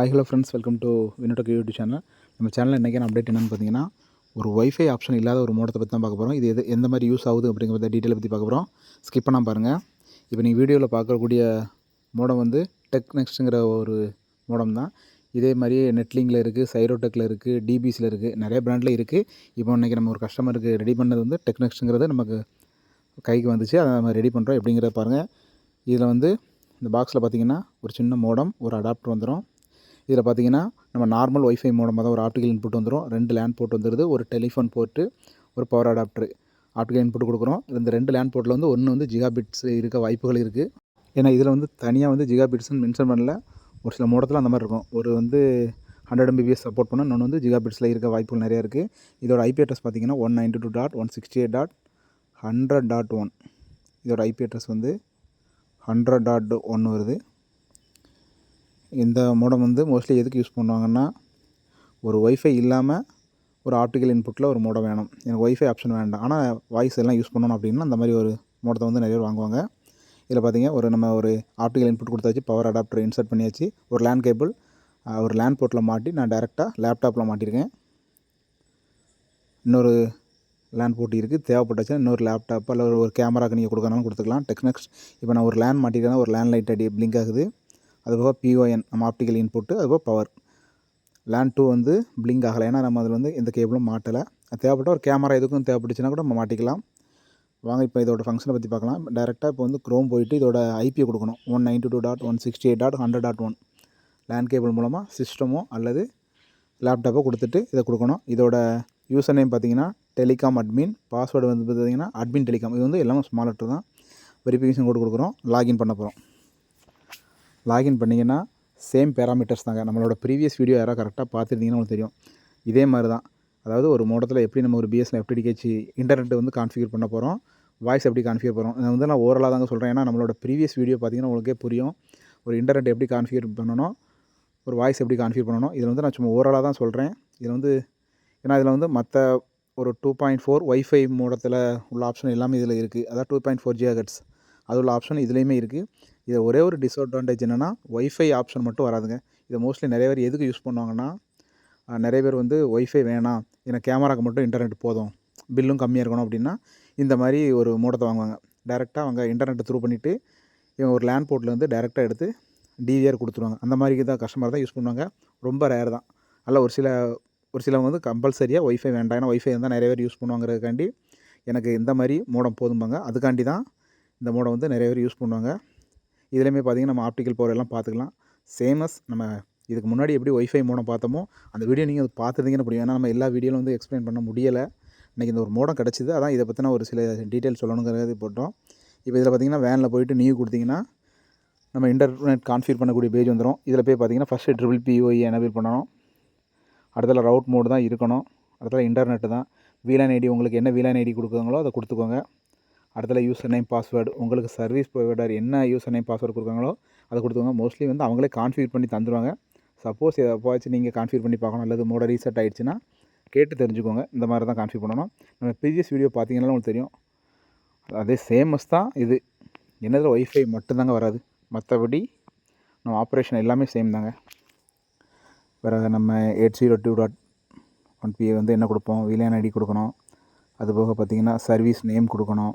Hi hello friends welcome to வினோடக்கு YouTube channel நம்ம சேனலில் இன்றைக்கான அப்டேட் என்னென்னு பார்த்தீங்கன்னா ஒரு ஒய்ஃபை ஆப்ஷன் இல்லாத ஒரு மோடத்தை பற்றி தான் பார்க்க போகிறோம் இது எது எந்த மாதிரி யூஸ் ஆகுது அப்படிங்கிறத டீட்டெயில் பற்றி பார்க்க போகிறோம் ஸ்கிப் பண்ணால் பாருங்கள் இப்போ நீங்கள் வீடியோவில் பார்க்கக்கூடிய மோடம் வந்து டெக் நெக்ஸ்ட்டுங்கிற ஒரு மோடம் தான். இதே மாதிரி நெட்லிங்கில் இருக்குது சைரோடெக்கில் இருக்குது டிபிஸில் இருக்குது நிறைய ப்ராண்டில் இருக்குது இப்போ இன்றைக்கி நம்ம ஒரு கஸ்டமருக்கு ரெடி பண்ணது வந்து டெக் நெக்ஸ்ட்டுங்கிறது நமக்கு கைக்கு வந்துச்சு. அதை நம்ம ரெடி பண்ணுறோம் எப்படிங்கிறத பாருங்கள் இதில் வந்து இந்த பாக்ஸில் பார்த்தீங்கன்னா ஒரு சின்ன மோடம் ஒரு அடாப்டர் வந்துடும் இதில் பார்த்தீங்கன்னா நம்ம நார்மல் ஒய்ஃபை மூலமாக தான் ஒரு ஆப்டிகல் இன்புட் வந்துடும் ரெண்டு லேண்ட் போர்ட் வந்துடுது ஒரு டெலிஃபோன் போர்ட்டு ஒரு பவர் அடாப்டர் ஆப்டிகல் இன்புட் கொடுக்குறோம். இந்த ரெண்டு லேண்ட் போர்ட்டில் வந்து ஒன்று வந்து ஜிகா பிட்ஸ் இருக்க வாய்ப்புகள் இருக்குது ஏன்னா இதில் வந்து தனியாக வந்து ஜிகாபிட்ஸ்னு மென்ஷன் பண்ணல. ஒரு சில மூடத்தில் அந்த மாதிரி இருக்கும். ஒரு வந்து ஹண்ட்ரட் எம்பிபிஎஸ் சப்போர்ட் பண்ணால் இன்னொன்று வந்து ஜிகாபிட்ஸில் இருக்க வாய்ப்புகள் நிறையா இருக்குது இதோட ஐபி அட்ரஸ் பார்த்தீங்கன்னா one ninety two dot one sixty eight dot hundred dot one இதோட ஐபி அட்ரஸ் வந்து ஹண்ட்ரட் டாட் ஒன் வருது. இந்த மோடம் வந்து மோஸ்ட்லி எதுக்கு யூஸ் பண்ணுவாங்கன்னா ஒரு ஒய்ஃபை இல்லாமல் ஒரு ஆப்டிக்கல் இன்புட்டில் ஒரு மோடம் வேணும். எனக்கு ஒய்ஃபை ஆப்ஷன் வேண்டாம். ஆனால் வாய்ஸ் எல்லாம் யூஸ் பண்ணணும் அப்படின்னா அந்த மாதிரி ஒரு மோடத்தை வந்து நிறைய பேர் வாங்குவாங்க. இதில் பார்த்தீங்க ஒரு நம்ம ஒரு ஆப்டிக்கல் இன்புட் கொடுத்தாச்சு பவர் அடாப்டர் இன்சர்ட் பண்ணியாச்சு. ஒரு லேண்ட் கேபிள் ஒரு லேண்ட் போர்ட்டில் மாட்டி நான் டேரெக்டாக லேப்டாப்பில் மாட்டியிருக்கேன். இன்னொரு லேண்ட் போட்டி இருக்குது தேவைப்பட்டாச்சு இன்னொரு லேப்டாப் அல்ல ஒரு கேமராக்கு நீங்கள் கொடுக்கறனாலும் கொடுத்துக்கலாம். டெக்னெக்ஸ் இப்போ நான் ஒரு லேண்ட் மாட்டிருக்கேன் ஒரு லேண்ட் லைட் அடி பிளிங்க் ஆகுது. அதுபோக பிஓஎன் நம்ம ஆப்டிக்கல் இன்புட்டு அதுபோக பவர் லேண்ட் டூ வந்து பிளிங்க் ஆகலை. ஏன்னா நம்ம அதில் வந்து எந்த கேபிளும் மாட்டலை. தேவைப்பட்ட ஒரு கேமரா எதுக்கும் தேவைப்பட்டுச்சுன்னா கூட நம்ம மாட்டிக்கலாம். வாங்க இப்போ இதோட ஃபங்க்ஷனை பற்றி பார்க்கலாம். டேரெக்டாக இப்போ வந்து க்ரோம் போயிட்டு இதோட ஐபியை கொடுக்கணும். One ninety two dot one sixty eight dot hundred dot one LAN cable மூலமாக சிஸ்டமோ அல்லது லேப்டாப்போ கொடுத்துட்டு இதை கொடுக்கணும். இதோட யூசர் நேம் பார்த்தீங்கன்னா டெலிகாம் அட்மின் பாஸ்வேர்டு வந்து பார்த்தீங்கன்னா அட்மின் டெலிகாம் இது வந்து எல்லாமே ஸ்மால் லெட்டர் தான். வெரிஃபிகேஷன் கோடு கொடுக்குறோம். லாகின் பண்ண போகிறோம் லாகின் பண்ணிங்கன்னா சேம் பேராமீட்டர்ஸ் தாங்க. நம்மளோட ப்ரீவியஸ் வீடியோ யாராவது கரெக்டாக பார்த்துருந்தீங்கன்னா உங்களுக்கு தெரியும். இதே மாதிரி தான் அதாவது ஒரு மோடத்தில் எப்படி நம்ம ஒரு பிஎஸ்என் எஃப்டிடிகேச்சி இன்டர்நெட் வந்து கான்ஃபிகர் பண்ண போகிறோம் வாய்ஸ் எப்படி கான்ஃபிகர் போகிறோம் இதை வந்து நான் ஓரலாக தாங்க சொல்கிறேன் ஏன்னா நம்மளோட ப்ரீவியஸ் வீடியோ பார்த்தீங்கன்னா உங்களுக்கே புரியும். ஒரு இன்டர்நெட் எப்படி கான்ஃபிகர் பண்ணணும் ஒரு வாய்ஸ் எப்படி கான்ஃபிகர் பண்ணணும் இதில் வந்து நான் சும்மா ஓரலாக தான் சொல்கிறேன் இதில் வந்து ஏன்னா இதில் வந்து மற்ற ஒரு டூ பாயிண்ட் ஃபோர் ஒய்ஃபை மூடத்தில் உள்ள ஆப்ஷன் எல்லாமே இதில் இருக்குது அதாவது டூ பாயிண்ட் ஃபோர் ஜியாகட்ஸ் அது உள்ள ஆப்ஷன் இதுலேயுமே இருக்குது இதை ஒரே ஒரு டிஸ்அட்வான்டேஜ் என்னென்னா ஒய்ஃபை ஆப்ஷன் மட்டும் வராதுங்க. இதை மோஸ்ட்லி நிறைய பேர் எதுக்கு யூஸ் பண்ணுவாங்கன்னா நிறைய பேர் வந்து ஒய்ஃபை வேணாம். எனக்கு கேமராக்கு மட்டும் இன்டர்நெட் போதும். பில்லும் கம்மியாக இருக்கணும் அப்படின்னா இந்த மாதிரி ஒரு மூடத்தை வாங்குவாங்க. டேரெக்டாக அவங்க இன்டர்நெட்டை த்ரூ பண்ணிவிட்டு இவங்க ஒரு லேண்ட் போர்ட்லேருந்து டேரெக்டாக எடுத்து டிவிஆர் கொடுத்துருவாங்க. அந்த மாதிரி தான் கஸ்டமர் தான் யூஸ் பண்ணுவாங்க. ரொம்ப ரேர் தான். அல்ல ஒரு சில ஒரு சிலவங்க வந்து கம்பல்சரியாக ஒய்ஃபை வேண்டாம். ஏன்னா ஒய்ஃபை இருந்தால் நிறைய பேர் யூஸ் பண்ணுவாங்கிறதுக்காண்டி எனக்கு இந்த மாதிரி மோடம் போதும்பாங்க. அதுக்காண்டி தான் இந்த மோடம் வந்து நிறைய பேர் யூஸ் பண்ணுவாங்க. இதுலேயுமே பார்த்திங்கன்னா நம்ம ஆப்டிக்கல் பவர் எல்லாம் பார்த்துக்கலாம் சேமஸ் நம்ம இதுக்கு முன்னாடி எப்படி ஒய்ஃபை மோடம் பார்த்தோமோ அந்த வீடியோ நீங்கள் அது பார்த்துருந்தீங்கன்னு புரியும். ஏன்னா நம்ம எல்லா வீடியோவில் வந்து எக்ஸ்பிளைன் பண்ண முடியலை. இன்றைக்கி இந்த ஒரு மோடம் கிடச்சிது. அதான் இதை பற்றின ஒரு சில டீட்டெயில் சொல்லணுங்கிறது போட்டோம். இப்போ இதில் பார்த்திங்கன்னா வேனில் போயிட்டு நியூ கொடுத்தீங்கன்னா நம்ம இன்டர்நெட் கான்ஃபியூர் பண்ணக்கூடிய பேஜ் வந்துடும் இதில் போய் பார்த்தீங்கன்னா ஃபஸ்ட்டு ட்ரிபிள் பிஓஇ எனபிள் பண்ணணும். அடுத்தல ரவுட் மோடு தான் இருக்கணும். அடுத்தல இன்டர்நெட்டு தான். வீலான் ஐடி உங்களுக்கு என்ன வீலான் ஐடி கொடுக்குறாங்களோ அதை கொடுத்துக்கோங்க. அடுத்தல யூசர் நேம் பாஸ்வேர்டு உங்களுக்கு சர்வீஸ் ப்ரொவைடர் என்ன யூசர் நேம் பாஸ்வேர்டு கொடுக்குறாங்களோ அதை கொடுத்துருவாங்க மோஸ்ட்லி வந்து அவங்களே கான்ஃபிகர் பண்ணி தந்துடுவாங்க சப்போஸ் எதாச்சும் நீங்கள் கான்ஃபிகர் பண்ணி பார்க்கணும் அல்லது மோட ரீசெட் ஆகிடுச்சுன்னா கேட்டு தெரிஞ்சுக்கோங்க. இந்த மாதிரி தான் கான்ஃபிகர் பண்ணணும். நம்ம ப்ரீவியஸ் வீடியோ பார்த்தீங்கன்னா உங்களுக்கு தெரியும். அதே சேமஸ் தான் இது. என்னதில் ஒய்ஃபை மட்டும்தாங்க வராது. மற்றபடி நம்ம ஆப்ரேஷன் எல்லாமே சேம் தாங்க. வேறு நம்ம eight zero two dot one P வந்து என்ன கொடுப்போம்? விலியன் ஐடி கொடுக்கணும். அதுபோக பார்த்திங்கன்னா சர்வீஸ் நேம் கொடுக்கணும்.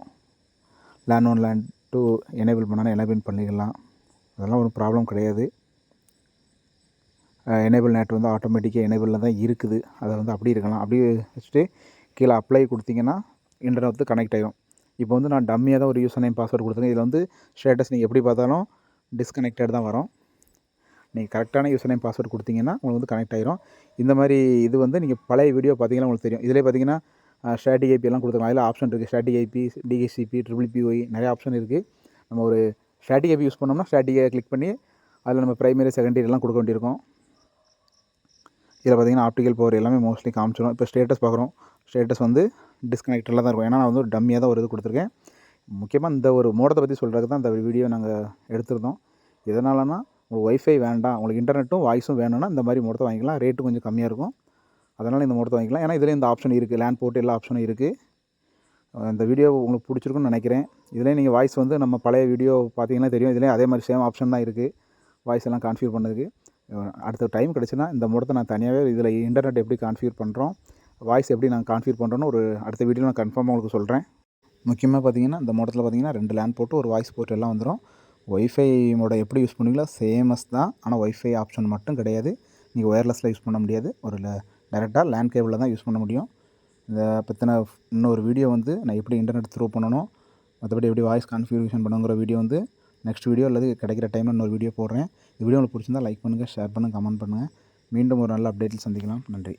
LAN one LAN two enable பண்ணாலும் எனேபிள் பண்ணிக்கலாம். அதெல்லாம் ஒரு ப்ராப்ளம் கிடையாது. எனேபிள் நேட் வந்து ஆட்டோமேட்டிக்காக எனேபிளில் தான் இருக்குது. அதை வந்து அப்படி இருக்கலாம். அப்படியே வச்சுட்டு கீழே அப்ளை கொடுத்தீங்கன்னா இன்டர்நெட் வந்து கனெக்ட் ஆகிடும் இப்போ வந்து நான் டம்மியாக தான் ஒரு யூசர் நேம் பாஸ்வேர்டு கொடுத்துருக்கேன் இதில் வந்து ஸ்டேட்டஸ் நீங்கள் எப்படி பார்த்தாலும் டிஸ்கனெக்டட் தான் வரும். நீங்கள் கரெக்டான யூசர் நேம் பாஸ்வேர்டு கொடுத்தீங்கன்னா உங்களுக்கு வந்து கனெக்ட் ஆகிரும் இந்த மாதிரி இது வந்து நீங்கள் பழைய வீடியோ பார்த்தீங்கன்னா உங்களுக்கு தெரியும். இதிலே பார்த்தீங்கன்னா ஸ்டாட்டிக் ஐபி எல்லாம் கொடுத்துருக்காங்க. அதில் ஆப்ஷன் இருக்குது static IP DHCP triple PO நிறைய ஆப்ஷன் இருக்குது நம்ம ஒரு ஸ்டாட்டிக் ஐபி யூஸ் பண்ணோம்னா ஸ்டாட்டிக்கை கிளிக் பண்ணி அதில் நம்ம ப்ரைமரி செகண்டரிலாம் கொடுக்க வேண்டியிருக்கோம். இதில் பார்த்தீங்கன்னா ஆப்டிக்கல் பவர் எல்லாமே மோஸ்ட்லி காமிச்சிடும் இப்போ ஸ்டேட்டஸ் பார்க்குறோம். ஸ்டேட்டஸ் வந்து டிஸ்கனெக்டில் தான் இருக்கும். ஏன்னா நான் வந்து ஒரு டம்மியாக தான் ஒரு இது கொடுத்துருக்கேன். முக்கியமாக இந்த ஒரு மோடத்தை பற்றி சொல்கிறதுக்கு தான் இந்த வீடியோ நாங்கள் எடுத்திருந்தோம். எதனாலனா உங்களுக்கு ஒய்ஃபை வேண்டாம் உங்களுக்கு இன்டர்நெட்டும் வாய்ஸும் வேணும்னா இந்த மாதிரி மோடத்தை வாங்கிக்கலாம். ரேட்டு கொஞ்சம் கம்மியாக இருக்கும். அதனால் இந்த மோடத்தை வாங்கிக்கலாம். ஏன்னா இதில் இந்த ஆப்ஷன் இருக்குது லேண்ட் போட்டு எல்லா ஆப்ஷனும் இருக்குது இந்த வீடியோ உங்களுக்கு பிடிச்சிருக்குன்னு நினைக்கிறேன். இதிலே நீங்கள் வாய்ஸ் வந்து நம்ம பழைய வீடியோ பார்த்தீங்கன்னா தெரியும். இதிலே அதே மாதிரி சேம் ஆப்ஷன் தான் இருக்குது வாய்ஸ் எல்லாம் கான்ஃபியூர் பண்ணதுக்கு. அடுத்த டைம் கிடச்சுன்னா இந்த மோடத்தை நான் தனியாகவே இதில் இன்டர்நெட் எப்படி கான்ஃபியூர் பண்ணுறோம் வாய்ஸ் எப்படி நான் கான்ஃபியூர் பண்ணுறோன்னு ஒரு அடுத்த வீடியோ நான் கன்ஃபார்மாக உங்களுக்கு சொல்கிறேன் முக்கியமாக பார்த்தீங்கன்னா இந்த மோடத்தில் பார்த்தீங்கன்னா ரெண்டு லேண்ட் போட்டு ஒரு வாய்ஸ் போட்டு எல்லாம் வந்துடும் ஒய்ஃபை மோட எப்படி யூஸ் பண்ணுவீங்களோ சேமஸ் தான். ஆனால் ஒய்ஃபை ஆப்ஷன் மட்டும் கிடையாது. நீங்கள் ஒயர்லெஸில் யூஸ் பண்ண முடியாது. ஒரு டேரெக்டாக லேண்ட் கேபிளில் தான் யூஸ் பண்ண முடியும். இந்த பற்றின இன்னொரு வீடியோ வந்து நான் எப்படி இன்டர்நெட் த்ரூ பண்ணணும் மற்றபடி எப்படி வாய்ஸ் கான்ஃபிகரேஷன் பண்ணுங்கிற வீடியோ வந்து நெக்ஸ்ட் வீடியோ அல்லது கிடைக்கிற டைமில் இன்னொரு வீடியோ போடுறேன். இந்த வீடியோ உங்களுக்கு பிடிச்சிருந்தா லைக் பண்ணுங்கள் ஷேர் பண்ணுங்கள் கமெண்ட் பண்ணுங்கள் மீண்டும் ஒரு நல்ல அப்டேட்டில் சந்திக்கலாம். நன்றி.